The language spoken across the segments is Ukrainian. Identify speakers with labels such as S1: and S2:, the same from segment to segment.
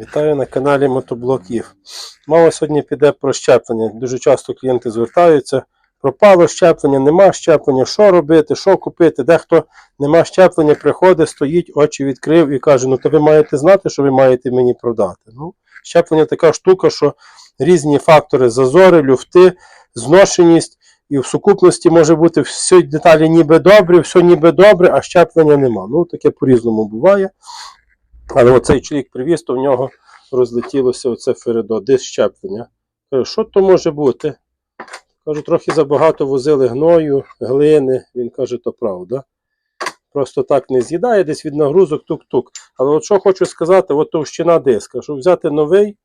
S1: Вітаю на каналі Мотоблоків. Мова сьогодні піде про щеплення. Дуже часто клієнти звертаються. Пропало щеплення, нема щеплення, що робити, що купити. Дехто нема щеплення, приходить, стоїть, очі відкрив і каже: ну то ви маєте знати, що ви маєте мені продати. Ну, щеплення така штука, що різні фактори зазори, люфти, зношеність. І в сукупності може бути всі деталі ніби добрі, все ніби добре, а щеплення нема. Ну, таке по-різному буває. Але оцей чоловік привіз, то в нього розлетілося оце фередо, десь щеплення. Кажу, що то може бути? Кажу, трохи забагато возили гною, глини. Він каже, то правда. Просто так не з'їдає, десь від нагрузок тук-тук. Але от що хочу сказати, от товщина диска, щоб взяти новий,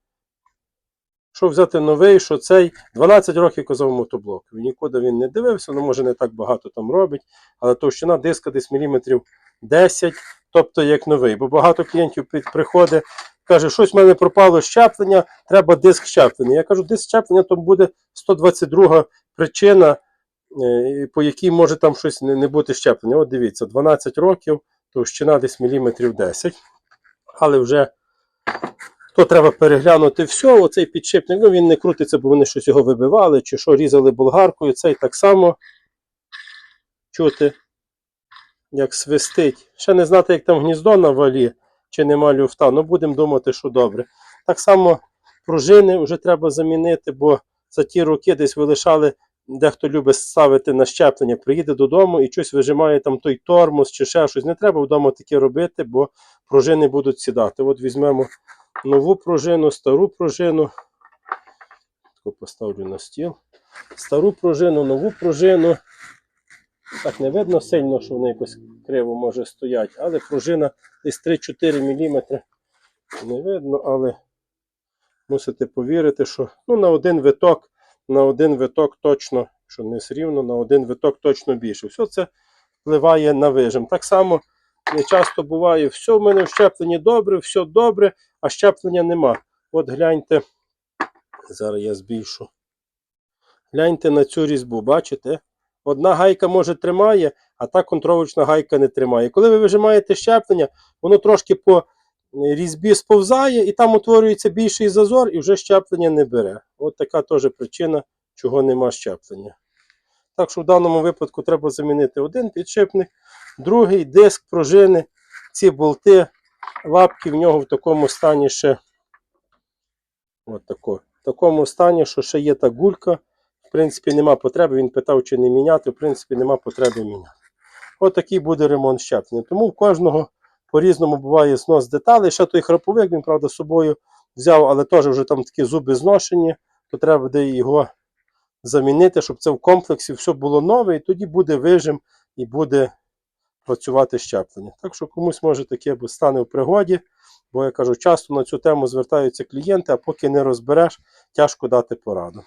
S1: що взяти новий, що цей 12 років казав мотоблок. Нікуди він не дивився, ну може не так багато там робить, але товщина диска десь міліметрів 10, тобто як новий. Бо багато клієнтів приходить, каже, щось в мене пропало щеплення, треба диск щеплення. Я кажу, диск щеплення то буде 122 причина, е, по якій може там щось не, бути щеплення. От дивіться, 12 років, товщина десь міліметрів 10. Але вже то треба переглянути все. Оцей підшипник, ну він не крутиться, бо вони щось його вибивали, чи що різали болгаркою. Цей так само чути, як свистить. Ще не знати, як там гніздо на валі, чи нема люфта. Ну будемо думати, що добре. Так само пружини вже треба замінити, бо за ті роки десь ви лишали, дехто любить ставити на щеплення, приїде додому і щось вижимає там той тормоз чи ще щось. Не треба вдома таке робити, бо пружини будуть сідати. От візьмемо нову пружину, стару пружину. Таку поставлю на стіл. Стару пружину, нову пружину. Так не видно сильно, що вони якось криво може стоять, але пружина десь 3-4 мм. Не видно, але мусите повірити, що ну, на один виток, на один виток точно, що не рівно, на один виток точно більше. Все це впливає на вижим. Так само не часто буває, все в мене в щепленні добре, все добре, а щеплення нема. От гляньте, зараз я збільшу. Гляньте на цю різьбу, бачите? Одна гайка може тримає, а та контровочна гайка не тримає. Коли ви вижимаєте щеплення, воно трошки по різьбі сповзає, і там утворюється більший зазор, і вже щеплення не бере. От така теж причина, чого нема щеплення. Так що в даному випадку треба замінити один підшипник, другий диск, пружини, ці болти, лапки в нього в такому стані ще. От тако. В такому стані, що ще є та гулька. Принципі, нема потреби. Він питав, чи не міняти. В принципі, нема потреби міняти. От буде ремонт щеплення. Тому в кожного по-різному буває знос деталей. Ще той храповик, він, правда, з собою взяв, але теж вже там такі зуби зношені, то треба буде його замінити, щоб це в комплексі все було нове, і тоді буде вижим і буде працювати щеплення. Так що комусь може таке стане в пригоді, бо я кажу, часто на цю тему звертаються клієнти, а поки не розбереш, тяжко дати пораду.